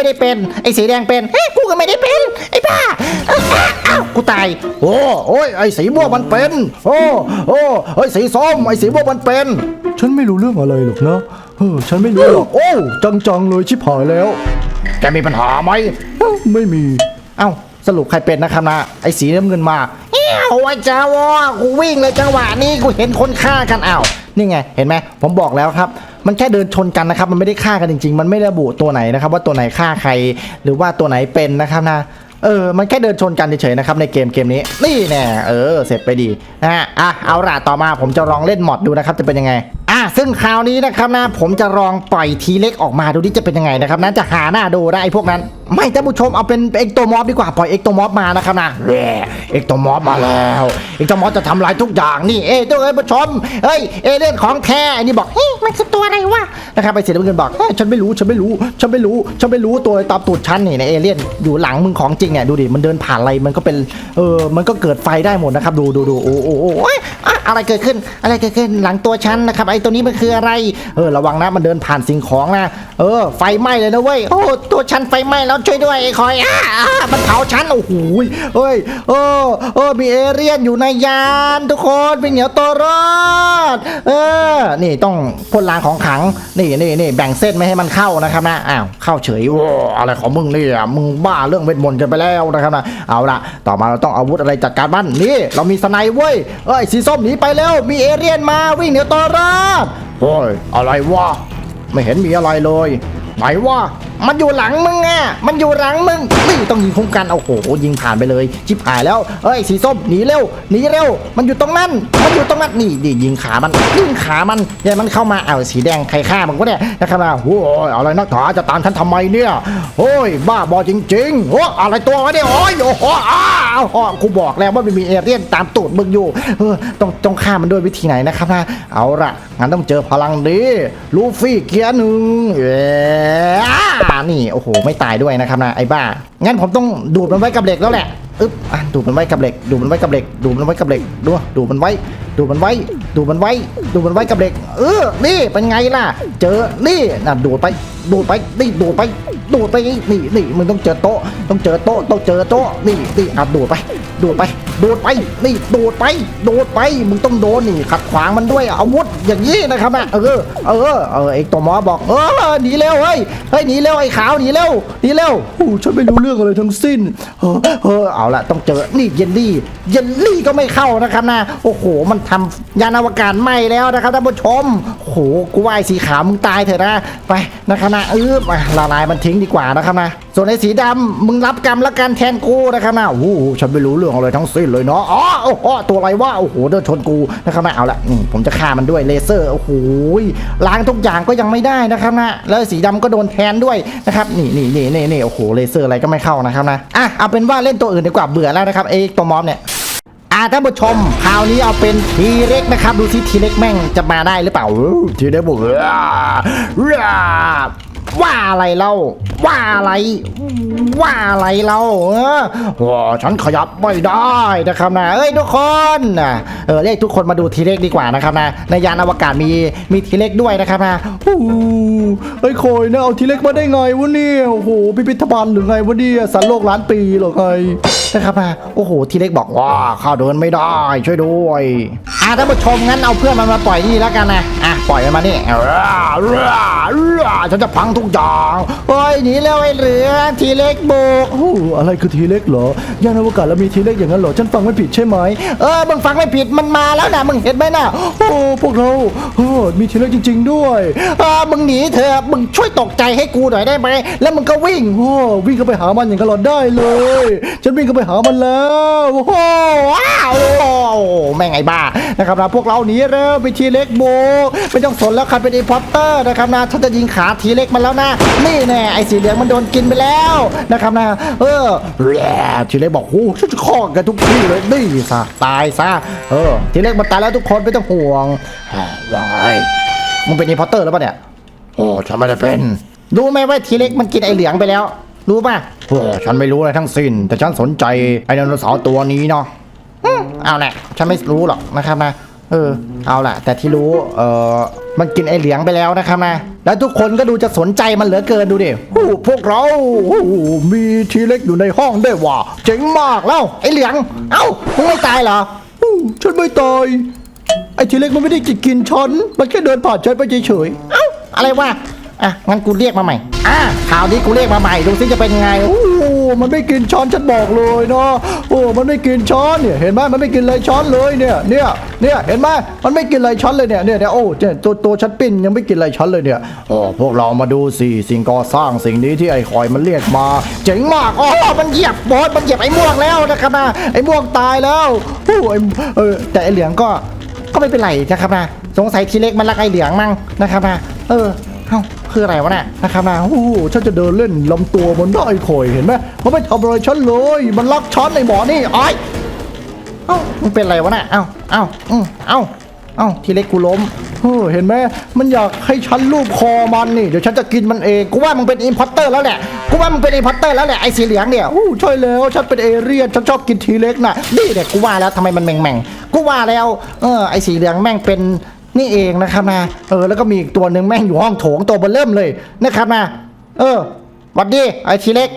ไม่ได้เป็น ไอ้สีแดงเป็นเฮ้ยกูก็ไม่ได้เป็น ไอ้บ้าเอ้าเอ้ากูตาย โอ้โอ้ยไอ้สีม่วงมันเป็น โอ้โอ้ไอ้สีส้มไอ้สีม่วงมันเป็น ฉันไม่รู้เรื่องอะไรหรอกนะเออฉันไม่รู้หรอกโอ้จังๆเลยชิบหายแล้ว แกมีปัญหาไหมเอ้าไม่มี เอ้าสรุปใครเป็นนะครับนะไอ้สีน้ำเงินมาเอ้าไอ้จ้าวอกูวิ่งเลยจังหวะนี้กูเห็นคนฆ่ากันอ้าวนี่ไง เห็นไหมผมบอกแล้วครับ มันแค่เดินชนกันนะครับ มันไม่ได้ฆ่ากันจริง ๆ มันไม่ระบุตัวไหนนะครับ ว่าตัวไหนฆ่าใครหรือว่าตัวไหนเป็นนะครับนะเออ มันแค่เดินชนกันเฉยๆนะครับในเกมเกมนี้ นี่แน่ เออ เสร็จไปดีนะฮะ อะ เอาล่ะต่อมาผมจะลองเล่นมอดดูนะครับ จะเป็นยังไง อะซึ่งคราวนี้นะครับนะผมจะลองปล่อยทีเล็กออกมาดูที่จะเป็นยังไงนะครับนะจะหาหน้าดูได้พวกนั้น ไม่ท่านผู้ชมเอาเป็นเอ็กโตมอฟดีกว่าปล่อยเอ็กโตมอฟมานะครับนะแหม่เอ็กโตมอฟมาแล้วเอ็กโตมอฟจะทำลายทุกอย่างนี่เอ้ยทุกท่านผู้ชมเฮ้ยเอเลี่ยนของแท้อ้นี่บอกเฮ้ยมันคือตัวอะไรวะนะครับไปเสียน้ำเงินบอกเฮ้ยฉันไม่รู้ฉันไม่รู้ฉันไม่รู้ฉันไม่รู้ตัวตามตูดฉันนี่นะเอเลี่ยนอยู่หลังมึงของจริงเนี่ยดูดิมันเดินผ่านอะไรมันก็เป็นเออมันก็เกิดไฟได้หมดนะครับดูดูดูโอ้โอ้โอ้อะไรเกิดขึ้นอะไรเกิดขึ้นหลังตัวฉันนะครับไอตัวนี้มันคืออะไร เออระวังนะมันเดินผ่านสิ่งของนะ เออ ไฟไหม้เลยนะเว้ยโอ้ตัวฉันไฟไหม้แล้วช่วยด้วยไอ้คอยอ่ามันเผาฉันโอ้โหเฮ้ยเออเออมีเอเลี่ยนอยู่ในยานทุกคนเป็นเหนียวตัวรอดเออนี่ต้องพ่นลางของขังนี่นี่นี่แบ่งเส้นไม่ให้มันเข้านะครับนะอ้าวเข้าเฉยโอ้อะไรของมึงเนี่ยมึงบ้าเรื่องเวทมนต์กันไปแล้วนะครับนะเอาละต่อมาเราต้องอาวุธอะไรจัดการมันนี่เรามีสไนเว้ยเอ้ยสีส้มหนีไปแล้วมีเอเลี่ยนมาวิ่งเหนียวตัวรอดโอ้ยอะไรวะ ไม่เห็นมีอะไรเลย ไหนวะ มันอยู่หลังมึงอะมันอยู่หลังมึงนี่ต้องยิงคุ้มกันโอ้โหยิงผ่านไปเลยชิบหายแล้วเอ้ยสีส้มหนีเร็วหนีเร็ว มันอยู่ตรงนั้นมันอยู่ตรงนั้นนี่นี่ยิงขามันยิงขามันย่ามันเข้ามาเอาสีแดงใครฆ่ามันก็เนี่ยนะครับนะโอ้ยอะไรนักหนาจะตามฉันทำไมเนี่ยโอ้ยบ้าบอจริงๆโอ้อะไรตัววะเนี่ยโอ้ยโอ้โหอ้าวอ้อกูบอกแล้วว่ามันมีเอเลี่ยนตามตูดมึงอยู่เออต้องต้องฆ่ามันด้วยวิธีไหนนะครับนะเอาละงั้นต้องเจอพลังดีลูฟี่เกียร์หนึ่งเอ้านี่โอ้โหไม่ตายด้วยนะครับนะไอ้บ้า งั้นผมต้องดูดมันไว้กับเหล็กแล้วแหละอึ๊บอะดูดมันไว้กับเหล็ก ดูดมันไว้กับเหล็ก ดูดมันไว้กับเหล็กดูดูดมันไว้ ดูดมันไว้ดูดมันไว้ ดูดมันไว้กับเหล็ก เออ นี่เป็นไงล่ะ เจอ นี่น่ะดูดไป ดูดไป นี่ดูดไป ดูดไป นี่นี่มึงต้องเจอโต๊ะ ต้องเจอโต๊ะ ต้องเจอโต๊ะ นี่นี่อะดูดไป ดูดไป ดูดไป นี่ดูดไป ดูดไป มึงต้องโดนนี่ ขัดขวางมันด้วยอาวุธอย่างนี้นะครับนะเออ เออ เออไอ้ตัวหมอบอก เออ หนีเร็วเฮ้ย เฮ้ย หนีเร็วไอ้ขาว หนีเร็ว หนีเร็วโอ้ฉันไม่รู้เรื่องอะไรทั้งสิ้น เออ เออ เอาละต้องเจอ นี่เยลลี่ เยลลี่ก็ไม่เข้านะครับนะ โอ้โห มันทำยานอวกาศไหม้แล้วนะครับท่านผู้ชมโหกูว่าไอ้สีขาวมึงตายเถอะนะไปนะครับนะเออมาละลายมันทิ้งดีกว่านะครับนะส่วนไอ้สีดำมึงรับกรรมล้วกันแทนกูนะครับนะโอ้โหฉันไม่รู้เรื่องอะไรทั้งสิ้นเลยเนาะอ๋อโอ้โหตัวอะไรวะโอ้โหเดินชนกูนะครับนะเอาละนี่ผมจะฆ่ามันด้วยเลเซอร์โอ้โหล้างทุกอย่างก็ยังไม่ได้นะครับนะแล้วสีดำก็โดนแทนด้วยนะครับนี่นี่นี่นี่นี่โอ้โหเลเซอร์อะไรก็ไม่เข้านะครับนะอะเอาเป็นว่าเล่นตัวอื่นดีกว่าเบื่อแล้วนะครับไอ้ตัวมอมเนี่ย อ่าท่านผู้ชมคราวนี้เอาเป็นทีเล็กนะครับ ดูซิทีเล็กแม่งจะมาได้หรือเปล่าทีได้บอกว่าว่าอะไรเล่าว่าอะไร ว่าอะไรเล่าเออโอ้ฉันขยับไม่ได้นะครับนะเอ้ยทุกคนเออเรียกทุกคนมาดูทีเล็กดีกว่านะครับนะในยานอวกาศมีมีทีเล็กด้วยนะครับนะโอ้โหไอ้คอยนะเอาทีเล็กมาได้ไงวะเนี่ยโอ้โหพิพิธภัณฑ์หรือไงวะเนี่ยสันโลกล้านปีหรอไง นะครับนะโอ้โห ทีเล็กบอกว่าว้าข้าเดินไม่ได้ ช่วยด้วยอ่าท่านผู้ชมงั้นเอาเพื่อนมันมาปล่อยนี่แล้วกันนะอะปล่อยมันมานี่ฉันจะพังทุกอย่างโอ้ยหนีเร็วไอ้เหลือทีเล็กบุกโอ้อะไรคือทีเล็กเหรอยานอวกาศแล้วมีทีเล็กอย่างนั้นเหรอฉันฟังไม่ผิดใช่ไหมเออมึงฟังไม่ผิดมันมาแล้วนะมึงเห็นไหมนะโอ้พวกเราเออมีทีเล็กจริง ๆ ด้วยเออมึงหนีเถอะมึงช่วยตกใจให้กูหน่อยได้ไหมแล้วมึงก็วิ่งโอ้วิ่งเข้าไปหามันอย่างกระโดดได้เลย ฉันวิ่งเข้าไปหามันแล้วโอ้โหว้าวโอ้แม่งไอ้บ้านะครับนะพวกเราหนีเร็วไปทีเล็กโบไม่ต้องสนแล้วครับเป็นอีพอตเตอร์นะครับนะฉันจะยิงขาทีเล็กมันแล้วนะนี่แน่ไอ้สีเหลืองมันโดนกินไปแล้วนะครับนะเออแย่ทีเล็กบอกโอ้ฉันจะข้อกันทุกที่เลยนี่ซะตายซะเออทีเล็กมันตายแล้วทุกคนไม่ต้องห่วงยังไงมึงเป็นอีพอตเตอร์หรือเปล่าเนี่ยโอ้ฉันไม่ได้เป็นรู้ไหมว่าทีเล็กมันกินไอ้เหลืองไปแล้ว รู้ป่ะโอ้ฉันไม่รู้อะไรทั้งสิ้น แต่ฉันสนใจไอ้ไดโนเสาร์ตัวนี้เนาะอืมเอาแหละ ฉันไม่รู้หรอกนะครับนะ เออ เอาล่ะแต่ที่รู้ เออมันกินไอเหลียงไปแล้วนะครับนะ แล้วทุกคนก็ดูจะสนใจมันเหลือเกินดูดิโอ้พวกเราโอ้มีทีเล็กอยู่ในห้องได้วยว่ะเจ๋งมากแล้วไอเหลียง เอ้ามึงไม่ตายเหรออู้ฉันไม่ตาย ไอ้ทีเล็กมันไม่ได้กินกินฉัน มันแค่เดินผ่านฉันไปเฉยเอ้า อะไรวะ อะ งั้นกูเรียกมาใหม่ อะข่าวนี้กูเรียกมาใหม่ดูซิจะเป็นไงโอ้มันไม่กินช้อนฉันบอกเลยเนาะโอ้มันไม่กินช้อนเนี่ยเห็นไหมมันไม่กินอะไรช้อนเลยเนี่ยเนี่ยเนี่ยเห็นไหมมันไม่กินอะไรช้อนเลยเนี่ยเนี่ยเนี่ยโอ้เนี่ยตัวตัวฉันปิ้นยังไม่กินอะไรช้อนเลยเนี่ยโอ้พวกเรามาดูสิสิ่งก่อสร้างสิ่งนี้ที่ไอ้คอยมันเรียกมาเจ๋งมากโอ้มันเหยียบบอสมันเหยียบไอ้ม่วงแล้วนะครับนะไอ้ม่วงตายแล้วโอ้ไอ้เออแต่ไอ้เหลืองก็ก็ไม่เป็นไรนะครับนะสงสัยทีเล็กมันรักไอ้เหลืองมั้งนะครับนะเออเอ้า คืออะไรวะน่ะนะครับนะโอ้โหฉันจะเดินเล่นลำตัวมันได้อยเห็นไหมมันไม่ทำอะไรฉันเลย มันรักฉันไอ้หมอนี่อ้อยเอ้ามันเป็นอะไรวะน่ะเอ้าเอ้าอืมเอ้าเอ้าทีเล็กกูล้มเออเห็นไหมมันอยากให้ฉันลูบคอมันนี่เดี๋ยวฉันจะกินมันเองกูว่ามึงเป็นอินพอร์เตอร์แล้วแหละกูว่ามึงเป็นอินพอร์เตอร์แล้วแหละไอ้สีเหลืองเนี่ยโอ้ช่วยแล้วฉันเป็นเอเรียนฉันชอบกินทีเล็กน่ะนี่เนี่ยกูว่าแล้วทำไมมันแม่งแม่งกูว่าแล้วเออไอ้สีเหลืองแม่งเป็น นี่เองนะครับนะเออแล้วก็มีอีกตัวหนึ่งแม่งอยู่ห้องโถงตัวเบนเริ่มเลยนะครับนะเออหวัดดีไอ้ทีเล็ก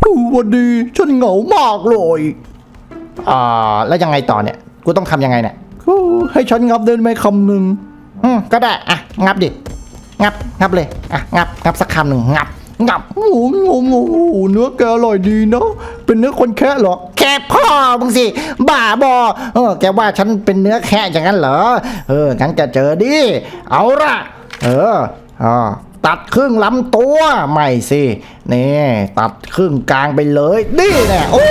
โอ้วันดีฉันเหงามากเลยอ่าแล้วยังไงต่อเนี่ยกูต้องทำยังไงเนี่ยโอ้ให้ฉันงับเดินไหมคำหนึ่งอืมก็ได้อะงับดิงับงับเลยอะงับงับสักคำหนึ่งงับงับโอ้โหงงงโอ้เนื้อแกอร่อยดีเนาะเป็นเนื้อคนแค่เหรอ แค่พ่อมึงสิ บ้าบอเออ แกว่าฉันเป็นเนื้อแค่อย่างนั้นเหรอ เออ งั้นแกเจอดิ เอาละเอออ่าตัดครึ่งลำตัวไม่สินี่ตัดครึ่งกลางไปเลยนี่แน่โอ้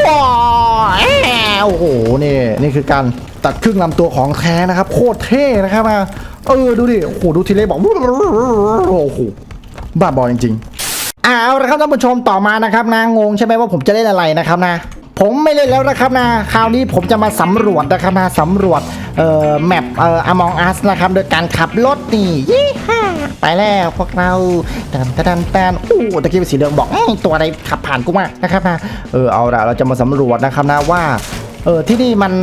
แอวโอ้โหนี่นี่คือการตัดครึ่งลำตัวของแท้นะครับ โคตรเท่นะครับอะเออดูดิโอ้โหดูทีเล็บอกโอ้โหบ้าบอจริงๆเอาละครับท่านผู้ชมต่อมานะครับนะงงใช่ไหมว่าผมจะเล่นอะไรนะครับนะ ผมไม่เล่นแล้วนะครับนะคราวนี้ผมจะมาสำรวจนะครับนะสำรวจเอ่อแมปเอ่อ Among Us นะครับ โดยการขับรถนี่ยี่ห้าไปแล้วพวกเราตันตันตันอู้ตะกี้เป็นสีเหลืองบอกตัวอะไรขับผ่านกูมานะครับนะเออเอาละเราจะมาสำรวจนะครับนะว่าเออที่นี่มัน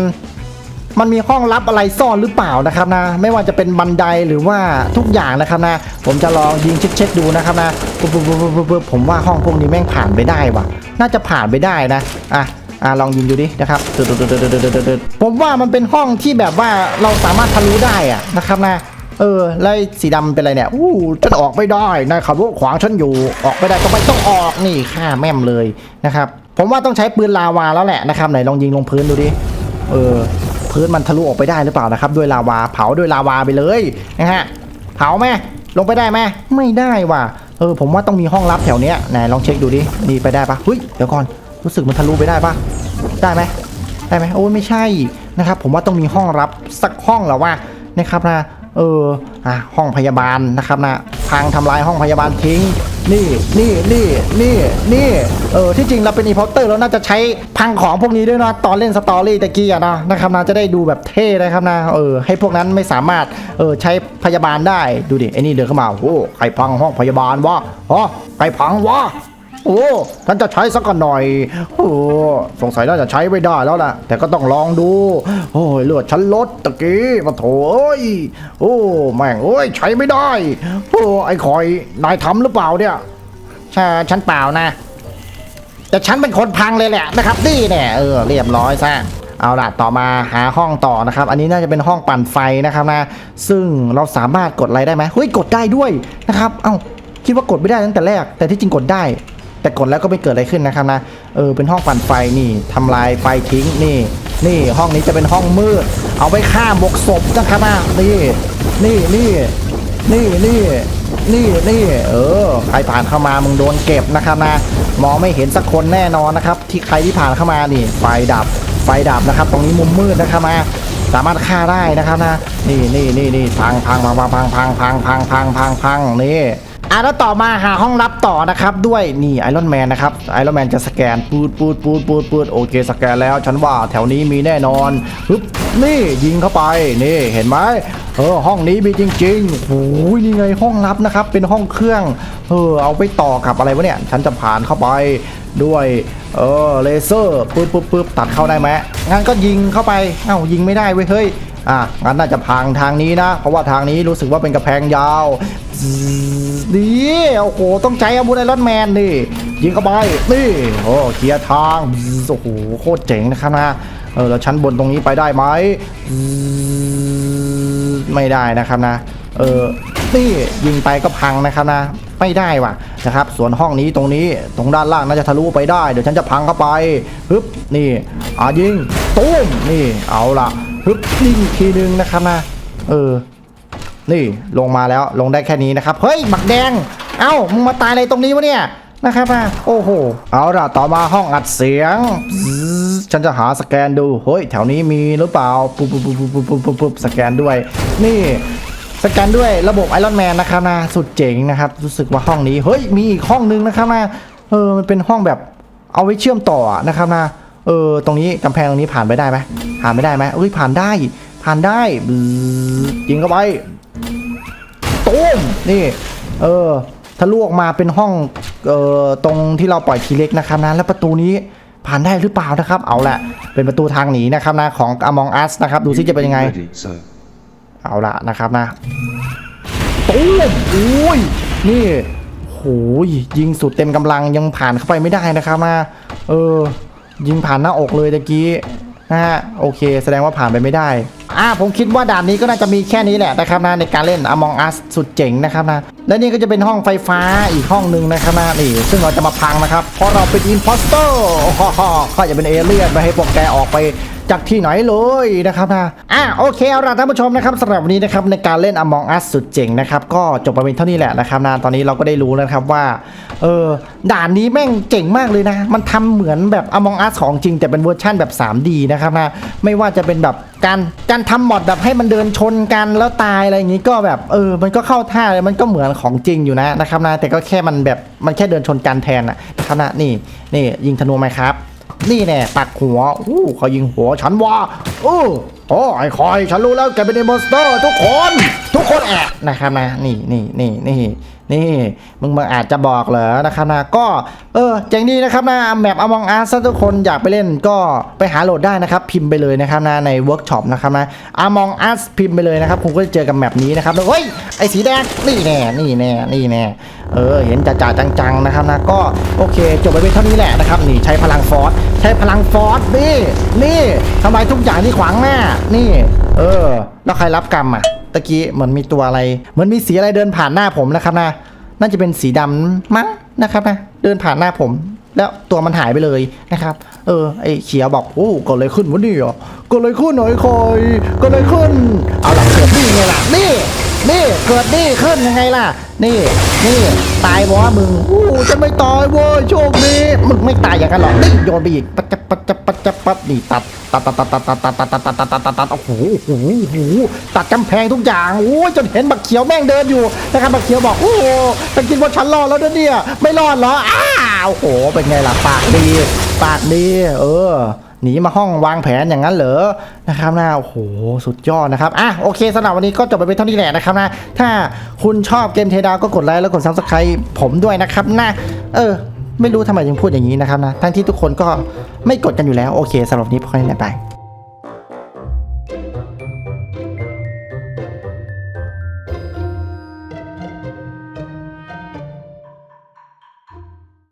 มันมีห้องลับอะไรซ่อนหรือเปล่านะครับนะ ไม่ว่าจะเป็นบันไดหรือว่าทุกอย่างนะครับนะ ผมจะลองยิงเช็คๆดูนะครับนะปุ๊บปุ๊บปุ๊บปุ๊บปุ๊บผมว่าห้องพวกนี้แม่งผ่านไปได้ว่ะ น่าจะผ่านไปได้นะอะ อะลองยิงดูดินะครับตึ๊ดตึ๊ดตึ๊ดตึ๊ดตึ๊ดตึ๊ดตึ๊ดผมว่ามันเป็นห้องที่แบบว่าเราสามารถทะลุได้อะนะครับนะเออแล้วไอ้สีดำเป็นอะไรเนี่ยอู้ฉันออกไม่ได้นายขับรถขวางฉันอยู่ออกไม่ได้ก็ไม่ต้องออกนี่ฆ่าแม่มเลยนะครับ ผมว่าต้องใช้ปืนลาวาแล้วแหละนะครับไหนลองยิงลงพื้นดูดิเออพื้นมันทะลุออกไปได้หรือเปล่านะครับด้วยลาวาเผาด้วยลาวาไปเลยนะฮะเผาไหมลงไปได้ไหมไม่ได้ว่ะเออผมว่าต้องมีห้องลับแถวเนี้ยไหนลองเช็คดูดินี่ไปได้ปะเฮ้ยเดี๋ยวก่อน รู้สึกมันทะลุไปได้ปะได้ไหมได้ไหมโอ้ยไม่ใช่นะครับ ผมว่าต้องมีห้องลับสักห้องแล้วว่านะครับนะเอออะห้องพยาบาลนะครับนะพังทำลายห้องพยาบาลทิ้ง นี่นี่นี่นี่นี่เออที่จริงเราเป็นอีพอร์เตอร์เราน่าจะใช้พังของพวกนี้ด้วยนะตอนเล่นสตอรี่ตะกี้อะนะนะครับนะจะได้ดูแบบเท่นะครับนะเออให้พวกนั้นไม่สามารถเออใช้พยาบาลได้ดูดิไอ้นี่เดินเข้ามาโอ้ใครพังห้องพยาบาลวะอ๋อใครพังวะ โอ้ท่านจะใช้สักหน่อยโอ้สงสัยน่าจะใช้ไม่ได้แล้วล่ะ แต่ก็ต้องลองดู โอ้ยเลือดฉันลดตะกี้มาโถเอ้ยโอ้แม่งเอ้ยใช้ไม่ได้โอ้ไอ้คอยนายทำหรือเปล่าเนี่ยใช่ฉันเปล่านะ แต่ฉันเป็นคนพังเลยแหละนะครับนี่เนี่ยเออเรียบร้อยซะเอาล่ะต่อมาหาห้องต่อนะครับ อันนี้น่าจะเป็นห้องปั่นไฟนะครับนะ ซึ่งเราสามารถกดอะไรได้ไหมเฮ้ยกดได้ด้วยนะครับ เอ้าคิดว่ากดไม่ได้ตั้งแต่แรก แต่ที่จริงกดได้ แต่กดแล้วก็ไม่เกิดอะไรขึ้นนะครับนะเออเป็นห้องปั่นไฟนี่ทำลายไฟทิ้งนี่ นี่ห้องนี้จะเป็นห้องมืด เอาไว้ฆ่าหมกศพนะครับนะนี่นี่นี่นี่นี่นี่นี่เออใครผ่านเข้ามามึงโดนเก็บนะครับนะมองไม่เห็นสักคนแน่นอนนะครับ ที่ใครที่ผ่านเข้ามานี่ ไฟดับไฟดับนะครับ ตรงนี้มุมมืดนะครับมาสามารถฆ่าได้นะครับนะ นี่นี่นี่นี่พังพังพังพังพังพังพังพังพังพังนี่ อะแล้วต่อมาหาห้องลับต่อนะครับด้วยนี่ไอรอนแมนนะครับไอรอนแมนจะสแกนปูดปูดปูดปูดปูดโอเคสแกนแล้วฉันว่าแถวนี้มีแน่นอนฮึบนี่ยิงเข้าไปนี่เห็นไหมเออห้องนี้มีจริงๆโอ้ยนี่ไงห้องลับนะครับ เป็นห้องเครื่องเออเอาไปต่อกับอะไรวะเนี่ยฉันจะผ่านเข้าไปด้วยเออเลเซอร์ปึ๊บปึ๊บปึ๊บตัดเข้าได้ไหมงั้นก็ยิงเข้าไปเอ้ายิงไม่ได้เว้ยเฮ้ย อะงั้นน่าจะพังทางนี้นะ เพราะว่าทางนี้รู้สึกว่าเป็นกระแพงยาวดีโอ้โหต้องใช้อาวุธไอรอนแมนนี่ยิงเข้าไปนี่โอ้เคลียร์ทางโอ้โหโคตรเจ๋งนะครับนะเออแล้วชั้นบนตรงนี้ไปได้ไหมไม่ได้นะครับนะ เออนี่ยิงไปก็พังนะครับนะ ไม่ได้ว่ะนะครับ ส่วนห้องนี้ตรงนี้ตรงด้านล่างน่าจะทะลุไปได้ เดี๋ยวฉันจะพังเข้าไปฮึบนี่อ่ายิงตุ้มนี่เอาล่ะ ฮึบยิงอีกทีนึงนะครับนะเออ นี่ลงมาแล้วลงได้แค่นี้นะครับ เฮ้ยบักแดง เอ้ามึงมาตายอะไรตรงนี้วะเนี่ยนะครับอะโอ้โห เอาล่ะต่อมาห้องอัดเสียง ฉันจะหาสแกนดู เฮ้ย แถวนี้มีหรือเปล่า ปุ๊บปุ๊บปุ๊บปุ๊บปุ๊บปุ๊บปุ๊บสแกนด้วย นี่สแกนด้วยระบบไอรอนแมนนะครับนะสุดเจ๋งนะครับ รู้สึกว่าห้องนี้ เฮ้ย มีอีกห้องนึงนะครับนะเออ มันเป็นห้องแบบเอาไว้เชื่อมต่อนะครับนะ เออ ตรงนี้กำแพงตรงนี้ผ่านไปได้ไหม ผ่านไม่ได้ไหมเอ้ยผ่านได้ ผ่านได้บึ้ดยิงเข้าไปตุ้มนี่ เออทะลุออกมาเป็นห้องเอ่อตรงที่เราปล่อยทีเล็กนะครับนะแล้วประตูนี้ผ่านได้หรือเปล่านะครับ เอาละเป็นประตูทางหนีนะครับนะของ Among Us นะครับดูซิจะเป็นยังไง Ready, sir. เอาละนะครับนะตุ้มอุ้ยนี่โหยยิงสุดเต็มกำลังยังผ่านเข้าไปไม่ได้นะครับนะเออยิงผ่านหน้าอกเลยตะกี้ นะฮะโอเค แสดงว่าผ่านไปไม่ได้อ่าผมคิดว่าด่านนี้ก็น่าจะมีแค่นี้แหละนะครับนะในการเล่น Among Us สุดเจ๋งนะครับนะและนี่ก็จะเป็นห้องไฟฟ้าอีกห้องหนึ่งนะครับนะนี่ซึ่งเราจะมาพังนะครับเพราะเราเป็นอินพอสเตอร์ก็จะเป็นเอเลี่ยนไปให้พวกแกออกไป จากที่ไหนเลยนะครับนะอะโอเคเอาล่ะท่านผู้ชมนะครับสำหรับวันนี้นะครับในการเล่น Among Us สุดเจ๋งนะครับก็จบไปเป็นเท่านี้แหละนะครับนะตอนนี้เราก็ได้รู้แล้วครับว่าเออด่านนี้แม่งเจ๋งมากเลยนะ มันทำเหมือนแบบ Among Us ของจริง แต่เป็นเวอร์ชั่นแบบ 3D นะครับนะไม่ว่าจะเป็นแบบการการทำมอดแบบให้มันเดินชนกันแล้วตายอะไรอย่างนี้ก็แบบเออมันก็เข้าท่าเลยมันก็เหมือนของจริงอยู่นะนะครับนะแต่ก็แค่มันแบบมันแค่เดินชนกันแทนนะนะครับนะนี่นี่ยิงธนูไหมครับ นี่แน่ตัดหัวอู้เขายิงหัวฉันว่าอู้โอ้ไอ้คอย ฉันรู้แล้วแกเป็นมอนสเตอร์ทุกคน ทุกคนแอะนะครับนะ นี่นี่นี่นี่นี่มึงมึงอาจจะบอกเหรอนะครับนะก็เออเจ๋งดีนะครับนะแมป Among Us ถ้าทุกคนอยากไปเล่นก็ไปหาโหลดได้นะครับ พิมพ์ไปเลยนะครับนะในเวิร์กช็อปนะครับนะ Among Us พิมพ์ไปเลยนะครับคุณก็จะเจอกับแมปนี้นะครับแล้วเฮ้ยไอ้สีแดงนี่แน่นี่แน่นี่แน่เออเห็นจ่าๆจังๆนะครับนะก็โอเค จบไปเป็นเท่านี้แหละนะครับนี่ใช้พลังฟอส ใช้พลังฟอสนี่นี่ทำลายทุกอย่างที่ขวางหน้า นี่ เออ แล้วใครรับกรรมอะตะกี้เหมือนมีตัวอะไรเหมือนมีสีอะไรเดินผ่านหน้าผมนะครับนะน่าจะเป็นสีดำมั้งนะครับนะเดินผ่านหน้าผม แล้วตัวมันหายไปเลยนะครับ เออไอ้เขียวบอกโอ้ก็เลยขึ้นวะนี่อะก็เลยขึ้นหน่อยคอยก็เลยขึ้น เอาหล่ะเกิดนี่ไงล่ะนี่ นี่เกิดนี่ขึ้นยังไงล่ะ นี่นี่ตายบอมึงอู้จะไม่ตายเว้ยโชคดีมึงไม่ตายอย่างนั้นหรอกนี่โยนไปอีกปัจจปัจจปัจจปัจนี่ตัดตัดตัดตัดตัดตัดตัดตัดตัดตัดตัดตัดตัดตัดโอ้โหโอ้โหตัดกำแพงทุกอย่างโอ้ยจนเห็นบักเขียวแม่งเดินอยู่นะครับบักเขียวบอกโอ้โหฉันคิดว่าฉันรอดแล้วเนี่ยไม่รอดเหรออ้าวโอ้โหเป็นไงล่ะปากดีปากดีเออ หนีมาห้องวางแผนอย่างนั้นเหรอนะครับนะโอ้โหสุดยอดนะครับอะโอเคสำหรับวันนี้ก็จบไปเป็นเท่านี้แหละนะครับนะถ้าคุณชอบเกมเทดาวก็กดไลค์แล้วกดซับสไครต์ผมด้วยนะครับนะเออ ไม่รู้ทำไมถึงพูดอย่างนี้นะครับนะทั้งที่ทุกคนก็ไม่กดกันอยู่แล้วโอเคสำหรับนี้พอแค่นี้ไป